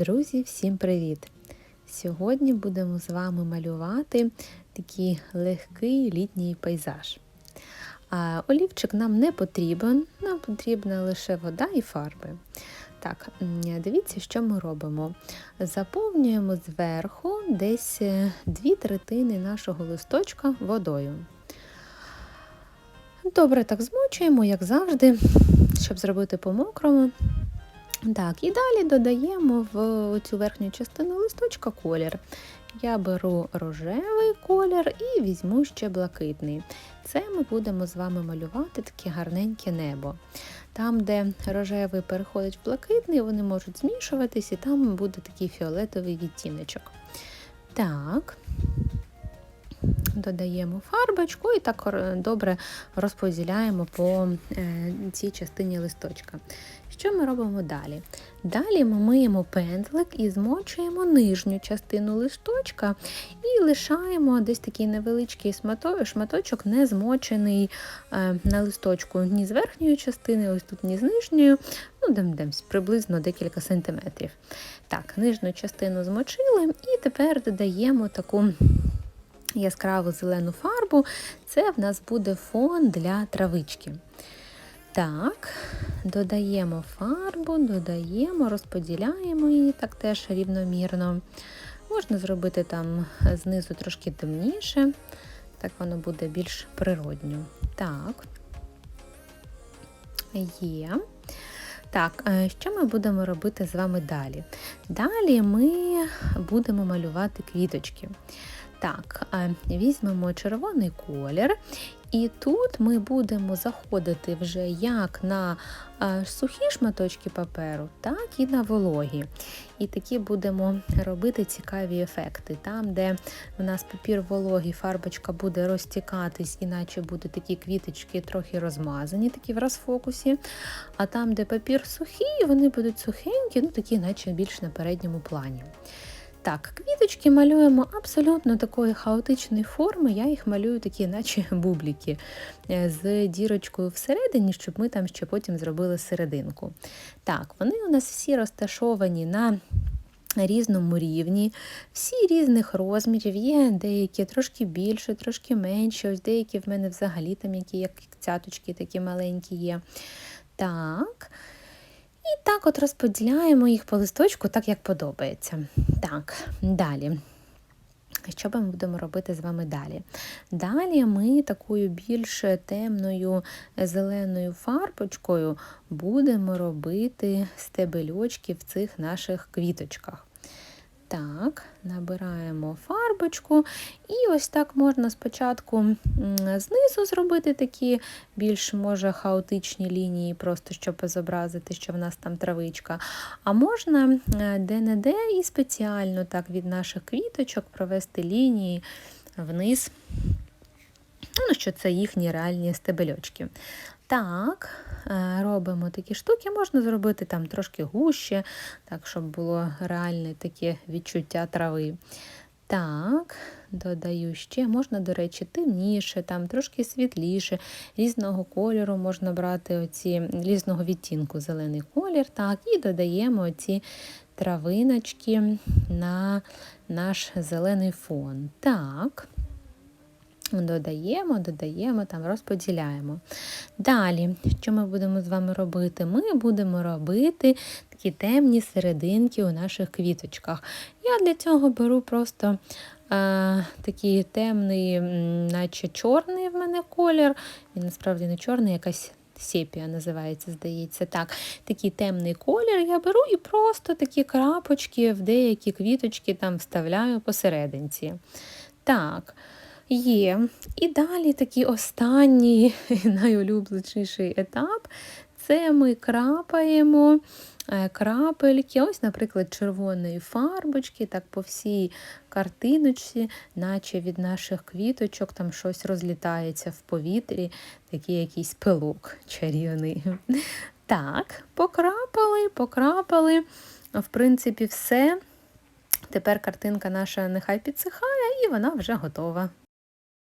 Друзі, всім привіт! Сьогодні будемо з вами малювати такий легкий літній пейзаж. Олівчик нам не потрібен, нам потрібна лише вода і фарби. Так, дивіться, що ми робимо. Заповнюємо зверху десь е, дві третини нашого листочка водою. Добре, так змочуємо, як завжди, щоб зробити по-мокрому. Так, і далі додаємо в цю верхню частину листочка колір. Я беру рожевий колір і візьму ще блакитний. Це ми будемо з вами малювати таке гарненьке небо. Там, де рожевий переходить в блакитний, вони можуть змішуватись, і там буде такий фіолетовий відтіночок. Так, додаємо фарбочку і так добре розподіляємо по е, цій частині листочка. Що ми робимо далі? Далі ми миємо пензлик і змочуємо нижню частину листочка і лишаємо десь такий невеличкий шматочок, не змочений е, на листочку ні з верхньої частини, ось тут ні з нижньої, ну десь приблизно декілька сантиметрів. Так, нижню частину змочили і тепер додаємо таку яскраву зелену фарбу, це в нас буде фон для травички. Так, додаємо фарбу, додаємо, розподіляємо її так теж рівномірно. Можна зробити там знизу трошки темніше, так воно буде більш природньо. Так, є. Так, е, що ми будемо робити з вами далі? Далі ми будемо малювати квіточки. Так, візьмемо червоний колір, і тут ми будемо заходити вже як на сухі шматочки паперу, так і на вологі. І такі будемо робити цікаві ефекти. Там, де у нас папір вологий, фарбочка буде розтікатись, іначе буде такі квіточки трохи розмазані, такі в розфокусі. А там, де папір сухий, вони будуть сухенькі, ну такі, наче більш на передньому плані. Так, квіточки малюємо абсолютно такої хаотичної форми. Я їх малюю такі, наче бубліки, е, з дірочкою всередині, щоб ми там ще потім зробили серединку. Так, вони у нас всі розташовані на різному рівні, всі різних розмірів, є деякі трошки більше, трошки менше, ось деякі в мене взагалі там які як цяточки такі маленькі є. Так. І так от розподіляємо їх по листочку, так як подобається. Так, далі. Що ми будемо робити з вами далі? Далі ми такою більш темною зеленою фарбочкою будемо робити стебельочки в цих наших квіточках. Так, набираємо фарбочку, і ось так можна спочатку знизу зробити такі більш, може, хаотичні лінії, просто щоб зобразити, що в нас там травичка. А можна е, де-не-де і спеціально так від наших квіточок провести лінії вниз, ну, що це їхні реальні стебельочки. Так, е, робимо такі штуки, можна зробити там трошки гуще, так, щоб було реальне таке відчуття трави. Так, додаю ще, можна, до речі, темніше, там трошки світліше, різного кольору можна брати оці, різного відтінку зелений колір. так, І додаємо оці травиночки на наш зелений фон. Так. Додаємо, додаємо, там розподіляємо. Далі, що ми будемо з вами робити? Ми будемо робити такі темні серединки у наших квіточках. Я для цього беру просто а, такий темний, наче чорний в мене колір. Він насправді не чорний, якась сепія називається, здається. так. Такий темний колір я беру і просто такі крапочки в деякі квіточки там вставляю посерединці. Так. Є. І далі такий останній найулюбленіший етап це ми крапаємо е, крапельки, ось, наприклад, червоної фарбочки, так по всій картиночці, наче від наших квіточок там щось розлітається в повітрі, такий якийсь пилок чарівний. Так, покрапали, покрапали. В принципі, все. Тепер картинка наша нехай підсихає, і вона вже готова.